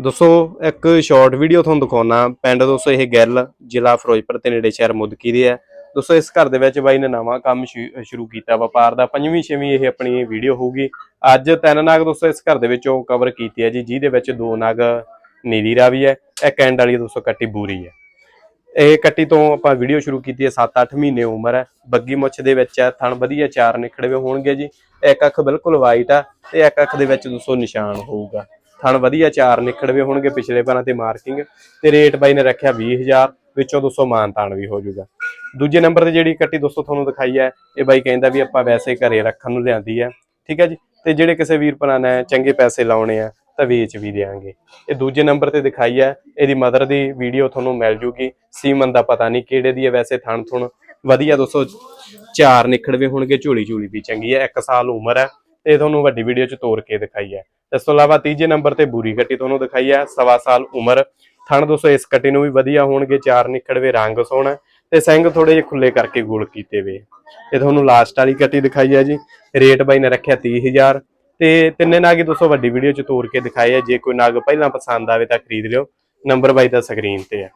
ਦੋਸਤੋ, ਇੱਕ short video ਤੁਹਾਨੂੰ ਦਿਖਾਉਣਾ ਪਿੰਡ ਦੋਸਤੋ, ਇਹ ਗਿੱਲ ਜ਼ਿਲ੍ਹਾ ਫਿਰੋਜ਼ਪੁਰ ਤੇ ਨੇੜੇ ਸ਼ਹਿਰ ਮੁਦਕੀ ਦੇ ਹੈ ਦੋਸਤੋ, ਇਸ ਘਰ ਦੇ ਵਿੱਚ ਬਾਈ ਨੇ ਨਵਾਂ ਕੰਮ ਸ਼ੁਰੂ ਕੀਤਾ। ਵਪਾਰ ਦਾ ਪੰਜਵੀਂ, ਛੇਵੀਂ ਇਹ ਆਪਣੀ ਵੀਡੀਓ ਹੋਊਗੀ। ਅੱਜ ਤਿੰਨ ਨਾਗ ਦੋਸਤੋ, ਇਸ ਘਰ ਦੇ ਵਿੱਚੋਂ ਕਵਰ ਕੀਤੀ ਹੈ ਜੀ, ਜਿਹਦੇ ਵਿੱਚ ਦੋ ਨਾਗ ਨੀਲੀ ਰਾਵੀ ਹੈ, ਇੱਕ ਐਂਡ ਵਾਲੀ ਦੋਸਤੋ, ਕੱਟੀ ਬੂਰੀ ਹੈ। ਇਹ ਕੱਟੀ ਤੋਂ ਆਪਾਂ ਵੀਡੀਓ ਸ਼ੁਰੂ ਕੀਤੀ ਹੈ 7-8 ਮਹੀਨੇ ਉਮਰ ਹੈ। ਬੱਗੀ ਮੁੱਛ ਦੇ ਵਿੱਚ ਹੈ, ਥਣ ਵਧੀਆ ਚਾਰ ਨਿਖੜਵੇ ਹੋਣਗੇ ਜੀ। ਇੱਕ ਅੱਖ ਬਿਲਕੁਲ ਵਾਈਟ ਆ ਤੇ ਇੱਕ ਅੱਖ ਦੇ ਵਿੱਚ ਦੋਸਤੋ ਨਿਸ਼ਾਨ ਹੋਊਗਾ। ਥਣ ਵਧੀਆ ਚਾਰ ਨਿਖੜਵੇ ਹੋਣਗੇ ਪਿਛਲੇ ਪਾਰਾਂ ਤੇ ਮਾਰਕਿੰਗ ਤੇ ਰੇਟ ਬਾਈ ਨੇ ਰੱਖਿਆ 20000 ਵਿੱਚੋਂ 200 ਮਾਨਤਾਨ ਵੀ ਹੋ ਜਾਊਗਾ। ਦੂਜੇ ਨੰਬਰ ਤੇ ਜਿਹੜੀ ਕੱਟੀ ਦੋਸਤੋ ਤੁਹਾਨੂੰ ਦਿਖਾਈ ਹੈ, ਇਹ ਬਾਈ ਕਹਿੰਦਾ ਵੀ ਆਪਾਂ ਵੈਸੇ ਘਰੇ ਰੱਖਣ ਨੂੰ ਲਿਆਂਦੀ ਹੈ, ਠੀਕ ਹੈ ਜੀ? ਤੇ ਜਿਹੜੇ ਕਿਸੇ ਵੀਰ ਭਰਾ ਨੇ ਚੰਗੇ ਪੈਸੇ ਲਾਉਣੇ ਆ, ਤਾਂ ਵੇਚ ਵੀ ਦੇਾਂਗੇ ਇਹ ਦੂਜੇ ਨੰਬਰ ਤੇ ਦਿਖਾਈ ਹੈ, ਇਹਦੀ ਮਦਰ ਦੀ ਵੀਡੀਓ ਤੁਹਾਨੂੰ ਮਿਲ ਜੂਗੀ। ਸੀਮਨ ਦਾ ਪਤਾ ਨਹੀਂ ਕਿਹੜੇ ਦੀ ਹੈ ਵੈਸੇ ਥਣ ਥੁਣ ਵਧੀਆ ਦੋਸਤੋ, ਚਾਰ ਨਿਖੜਵੇ ਹੋਣਗੇ ਝੋਲੀ ਝੋਲੀ ਵੀ ਚੰਗੀ ਹੈ 1 ਸਾਲ ਉਮਰ ਹੈ। ਤੇ ਤੁਹਾਨੂੰ ਵੱਡੀ ਵੀਡੀਓ ਚ ਤੋੜ ਕੇ ਦਿਖਾਈ ਹੈ। ਇਸ ਤੋਂ ਇਲਾਵਾ ਤੀਜੇ ਨੰਬਰ ਤੇ ਬੂਰੀ ਕੱਟੀ ਤੁਹਾਨੂੰ ਦਿਖਾਈ ਹੈ। ਸਵਾ ਸਾਲ ਉਮਰ। ਥਣ ਦੋਸਤੋ, ਇਸ ਕੱਟੀ ਨੂੰ ਵੀ ਵਧੀਆ ਹੋਣਗੇ। ਚਾਰ ਨਿਖੜਵੇ ਰੰਗ ਸੋਹਣਾ ਤੇ ਸਿੰਘ ਥੋੜੇ ਜਿਹੇ ਖੁੱਲੇ ਕਰਕੇ ਗੋਲ ਕੀਤੇ ਵੇ। ਇਹ ਤੁਹਾਨੂੰ ਲਾਸਟ ਵਾਲੀ ਕੱਟੀ ਦਿਖਾਈ ਹੈ ਜੀ। ਰੇਟ ਬਾਈ ਨੇ ਰੱਖਿਆ 30000 ਤੇ ਤਿੰਨੇ ਨਾਗ ਹੀ ਦੋਸਤੋ ਵੱਡੀ ਵੀਡੀਓ ਚ ਤੋਰ ਕੇ ਦਿਖਾਏ ਹੈ ਜੇ ਕੋਈ ਨਾਗ ਪਹਿਲਾਂ ਪਸੰਦ ਆਵੇ ਤਾਂ ਖਰੀਦ ਲਿਓ। ਨੰਬਰ ਬਾਈ ਦਾ ਸਕਰੀਨ ਤੇ ਹੈ।